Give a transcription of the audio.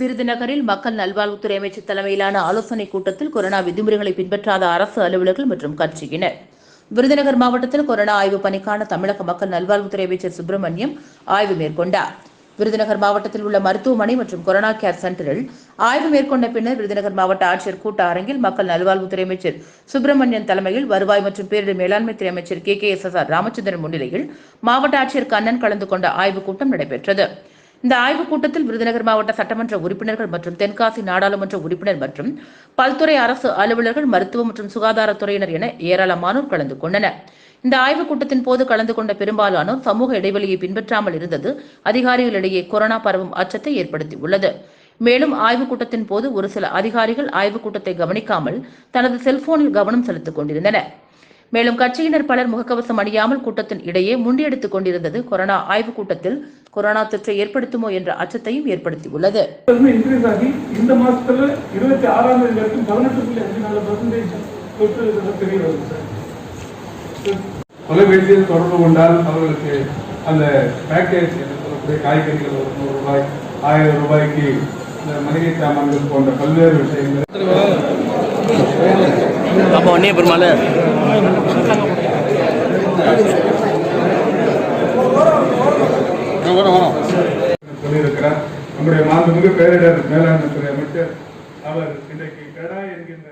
விருதுநகரில் மக்கள் நல்வாழ்வுத்துறை அமைச்சர் தலைமையிலான ஆலோசனைக் கூட்டத்தில் கொரோனா விதிமுறைகளை பின்பற்றாத அரசு அலுவலர்கள் மற்றும் கட்சியினர். விருதுநகர் மாவட்டத்தில் கொரோனா ஆய்வு பணிக்கான தமிழக மக்கள் நல்வாழ்வுத்துறை அமைச்சர் சுப்பிரமணியம் ஆய்வு மேற்கொண்டார். விருதுநகர் மாவட்டத்தில் உள்ள மருத்துவமனை மற்றும் கொரோனா கேர் சென்டரில் ஆய்வு மேற்கொண்ட பின்னர் விருதுநகர் மாவட்ட ஆட்சியர் கூட்ட அரங்கில் மக்கள் நல்வாழ்வுத்துறை அமைச்சர் சுப்பிரமணியன் தலைமையில் வருவாய் மற்றும் பேரிடர் மேலாண்மை துறை அமைச்சர் K K S S R Ramachandran முன்னிலையில் மாவட்ட ஆட்சியர் கண்ணன் கலந்து கொண்ட ஆய்வுக் கூட்டம் நடைபெற்றது. இந்த ஆய்வுக் கூட்டத்தில் விருதுநகர் மாவட்ட சட்டமன்ற உறுப்பினர்கள் மற்றும் தென்காசி நாடாளுமன்ற உறுப்பினர் மற்றும் பல்துறை அரசு அலுவலர்கள் மருத்துவ மற்றும் சுகாதாரத்துறையினர் என ஏராளமானோர் கலந்து கொண்டனர். இந்த ஆய்வுக் கூட்டத்தின் போது கலந்து கொண்ட பெரும்பாலானோர் சமூக இடைவெளியை பின்பற்றாமல் இருந்தது. அதிகாரிகளிடையே கொரோனா பரவும் அச்சத்தை ஏற்படுத்தியுள்ளது. மேலும் ஆய்வுக் கூட்டத்தின் போது ஒரு சில அதிகாரிகள் ஆய்வுக் கூட்டத்தை கவனிக்காமல் தனது செல்போனில் கவனம் செலுத்திக் கொண்டிருந்தனர். மேலும் கட்சியினர் பலர் முகக்கவசம் அணியாமல் கூட்டத்தின் இடையே முண்டியடித்துக் கொண்டிருந்தது கொரோனா ஆய்வுக் கூட்டத்தில். கொரோனா தொற்றை ஏற்படுத்துமோ என்ற அச்சத்தையும் ஏற்படுத்தியுள்ளது. இந்த மாசத்துல இருபத்தி ஆறாம் தேதி வரைக்கும் பதினெட்டு புள்ளி அஞ்சு நாலு பர்சன்டேஜ் தொற்று தெரிய வருது சார். தொலைபேசியில் தொடர்பு கொண்டால் அவர்களுக்கு அந்த பேக்கேஜ் என்று சொல்லக்கூடிய காய்கறிகள் ஒரு நூறு ரூபாய் ஆயிரம் ரூபாய்க்கு இந்த மளிகை சாமான்கள் போன்ற பல்வேறு விஷயங்கள். அப்போ ஒன்னே பெருமாள் சொல்லியிருக்கிறார். நம்முடைய மாண்புமிகு பேரிடர் மேலாண்மை துறை அமைச்சர் அவர் இன்றைக்கு கடா என்கின்ற